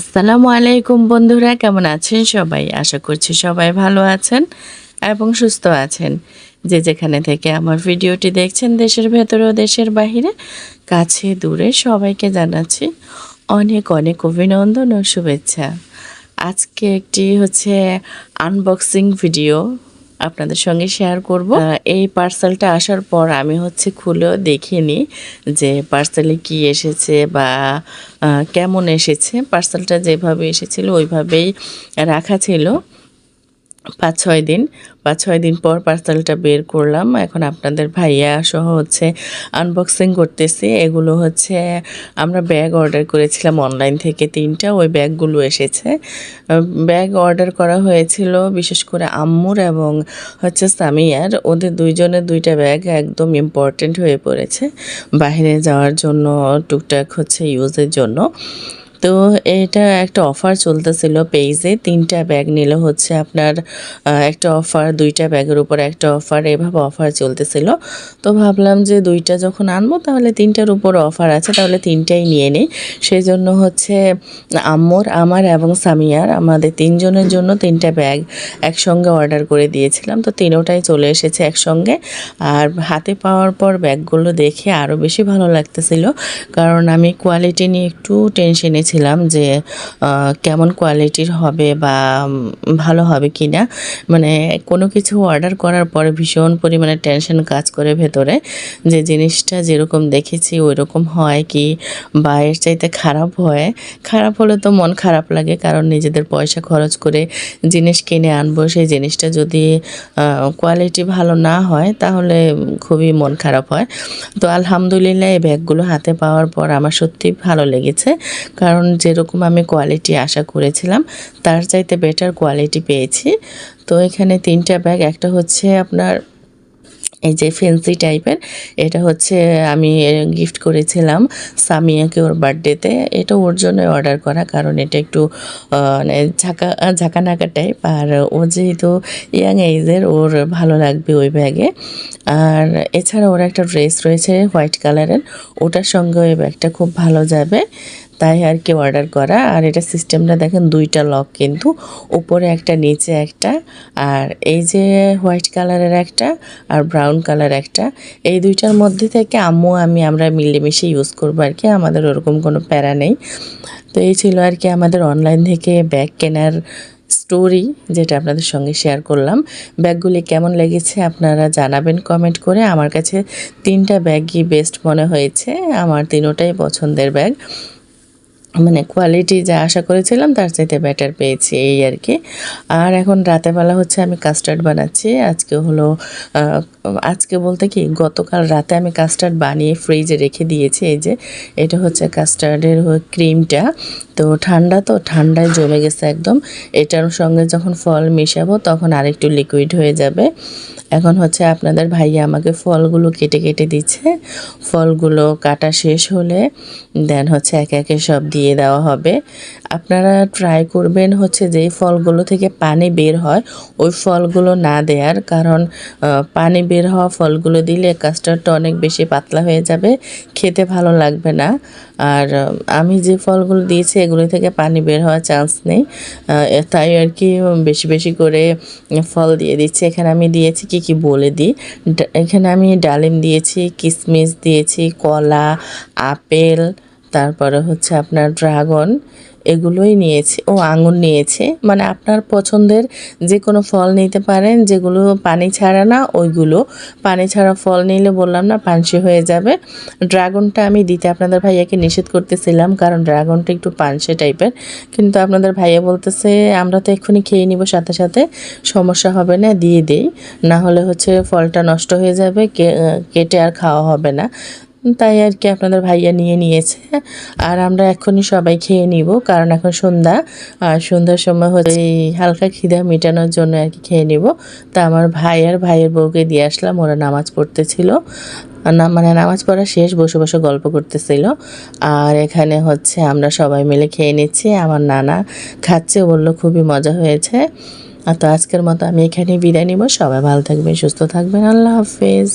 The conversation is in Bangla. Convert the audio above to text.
আসসালামু আলাইকুম বন্ধুরা, কেমন আছেন সবাই? আশা করছি সবাই ভালো আছেন এবং সুস্থ আছেন। যে যেখানে থেকে আমার ভিডিওটি দেখছেন, দেশের ভেতরে ও দেশের বাহিরে, কাছে দূরে সবাইকে জানাচ্ছি অনেক অনেক অভিনন্দন ও শুভেচ্ছা। আজকে একটি হচ্ছে আনবক্সিং ভিডিও আপনাদের সঙ্গে শেয়ার করব। এই পার্সেলটা আসার পর আমি হচ্ছে খুলেও দেখিনি যে পার্সেলে কি এসেছে বা কেমন এসেছে। পার্সেলটা যেভাবে এসেছিল ওইভাবেই রাখা ছিল। পাঁচ ছয় দিন পাঁচ ছয় দিন পর পার্সেলটা বের করলাম। এখন আপনাদের ভাইয়া সহ হচ্ছে আনবক্সিং করতেছি। এগুলো হচ্ছে, আমরা ব্যাগ অর্ডার করেছিলাম অনলাইন থেকে তিনটা, ওই ব্যাগগুলো এসেছে। ব্যাগ অর্ডার করা হয়েছিল বিশেষ করে আম্মুর এবং হচ্ছে সামিয়ার। ওদের দুইজনের দুইটা ব্যাগ একদম ইম্পর্টেন্ট হয়ে পড়েছে। বাইরে যাওয়ার জন্য, টুকটাক হচ্ছে ইউজের জন্য। তো এটা একটা অফার চলতেছিল পেজে তিনটা ব্যাগ নিলে হচ্ছে আপনার একটা অফার দুইটা ব্যাগের উপর একটা অফার এভাবে অফার চলতেছিল। তো ভাবলাম যে দুইটা যখন আনব তাহলে তিনটার উপর অফার আছে, তাহলে তিনটাই নিয়ে নিই। সেই জন্য হচ্ছে আম্মুর, আমার এবং সামিয়ার, আমাদের তিনজনের জন্য তিনটা ব্যাগ একসঙ্গে অর্ডার করে দিয়েছিলাম। তো তিনোটাই চলে এসেছে একসঙ্গে। আর হাতে পাওয়ার পর ব্যাগগুলো দেখে আরও বেশি ভালো লাগতেছিল। কারণ আমি কোয়ালিটি নিয়ে একটু টেনশনে ছিলাম যে কেমন কোয়ালিটির হবে বা ভালো হবে কি না মানে কোনো কিছু অর্ডার করার পরে ভীষণ পরিমাণে টেনশন কাজ করে ভেতরে যে জিনিসটা যেরকম দেখেছি ওই রকম হয় কি বা এর চাইতে খারাপ হয়। খারাপ হলে তো মন খারাপ লাগে কারণ নিজেদের পয়সা খরচ করে জিনিস কিনে আনব। সেই জিনিসটা যদি কোয়ালিটি ভালো না হয় তাহলে খুবই মন খারাপ হয়। তো আলহামদুলিল্লাহ এই ব্যাগগুলো হাতে পাওয়ার পর আমার সত্যি ভালো লেগেছে। কারণ যেরকম আমি কোয়ালিটি আশা করেছিলাম, তার চাইতে বেটার কোয়ালিটি পেয়েছি। তো এখানে তিনটা ব্যাগ একটা হচ্ছে আপনার এই যে ফেন্সি টাইপের এটা হচ্ছে আমি গিফট করেছিলাম সামিয়াকে ওর বার্থডেতে এটা ওর জন্য অর্ডার করা, কারণ এটা একটু মানে ঝাঁকা, ঝাঁকানাকা টাইপ আর ও যেহেতু ইয়াং এইজের ওর ভালো লাগবে ওই ব্যাগে আর এছাড়া ওর একটা ড্রেস রয়েছে হোয়াইট কালারের ওটার সঙ্গে ওই ব্যাগটা খুব ভালো যাবে। তাই আর কি অর্ডার করা। আর এটা সিস্টেমটা দেখেন দুইটা লক কিন্তু, উপরে একটা, নিচে একটা, আর এই যে হোয়াইট কালারের একটা আর ব্রাউন কালার একটা, এই দুইটার মধ্যে থেকে আম্মু, আমি, আমরা মিলেমিশে ইউজ করব আর কি, আমাদের ওরকম কোনো প্যারা নেই। তো এই ছিল আর কি আমাদের অনলাইন থেকে ব্যাগ কেনার স্টোরি যেটা আপনাদের সঙ্গে শেয়ার করলাম। ব্যাগগুলি কেমন লেগেছে আপনারা জানাবেন কমেন্ট করে। আমার কাছে তিনটা ব্যাগই বেস্ট মনে হয়েছে। আমার তিনোটাই পছন্দের ব্যাগ মানে কোয়ালিটি যা আশা করেছিলাম, তার চাইতে বেটার পেয়েছি এই আর কি। আর এখন রাতেবেলা হচ্ছে আমি কাস্টার্ড বানাচ্ছি। আজকে হলো আজকে বলতে কি, গতকাল রাতে আমি কাস্টার্ড বানিয়ে ফ্রিজে রেখে দিয়েছি। এই যে, এটা হচ্ছে কাস্টার্ডের ক্রিমটা তো ঠান্ডা তো, ঠান্ডায় জমে গেছে একদম। এটার সঙ্গে যখন ফল মেশাবো, তখন আরেকটু লিকুইড হয়ে যাবে। এখন হচ্ছে আপনাদের ভাইয়া আমাকে ফলগুলো কেটে কেটে দিচ্ছে। ফলগুলো কাটা শেষ হলে দেন হচ্ছে একে একে সব দিয়ে দেওয়া হবে। আপনারা ট্রাই করবেন হচ্ছে যেই ফলগুলো থেকে পানি বের হয়, ওই ফলগুলো না দেওয়ার কারণ পানি বের হওয়া ফলগুলো দিলে কাস্টার্ডটা অনেক বেশি পাতলা হয়ে যাবে, খেতে ভালো লাগবে না। আর আমি যে ফলগুলো দিয়েছি এগুলো থেকে পানি বের হওয়ার চান্স নেই। তাই আর কি বেশি বেশি করে ফল দিয়ে দিচ্ছি। এখানে আমি দিয়েছি কি কি বলে দিই? এখানে আমি ডালিম দিয়েছি কিশমিশ দিয়েছি কলা আপেল তারপরে হচ্ছে আপনার ড্রাগন, এগুলোই নিয়েছে, ও আঙুর নিয়েছে। মানে আপনার পছন্দের যে কোনো ফল নিতে পারেন, যেগুলো পানি ছাড়া না, ওইগুলো পানি ছাড়া ফল নিলে বললাম না, পানসি হয়ে যাবে। ড্রাগনটা আমি দিতে আপনাদের ভাইয়াকে নিষেধ করতেছিলাম, কারণ ড্রাগনটা একটু পানসে টাইপের। কিন্তু আপনাদের ভাইয়া বলতেছে, আমরা তো এক্ষুনি খেয়ে নিব সাথে সাথে, সমস্যা হবে না, দিয়ে দেই। না হলে হচ্ছে ফলটা নষ্ট হয়ে যাবে কেটে আর খাওয়া হবে না। তাই আর কি আপনাদের ভাইয়া নিয়ে নিয়েছে। আর আমরা এখনই সবাই খেয়ে নিব, কারণ এখন সন্ধ্যা। আর সন্ধ্যার সময় হচ্ছে এই হালকা খিদা মেটানোর জন্য আর কি খেয়ে নিব। তা আমার ভাই আর ভাইয়ের বউকে দিয়ে আসলাম, ওরা নামাজ পড়তেছিল। না মানে নামাজ পড়া শেষ, বসে বসে গল্প করতেছিল। আর এখানে হচ্ছে আমরা সবাই মিলে খেয়ে নিচ্ছি। আমার নানা খাচ্ছে বলল খুবই মজা হয়েছে। আর তো আজকের মতো আমি এখানেই বিদায় নিব। সবাই ভালো থাকবেন, সুস্থ থাকবেন। আল্লাহ হাফেজ।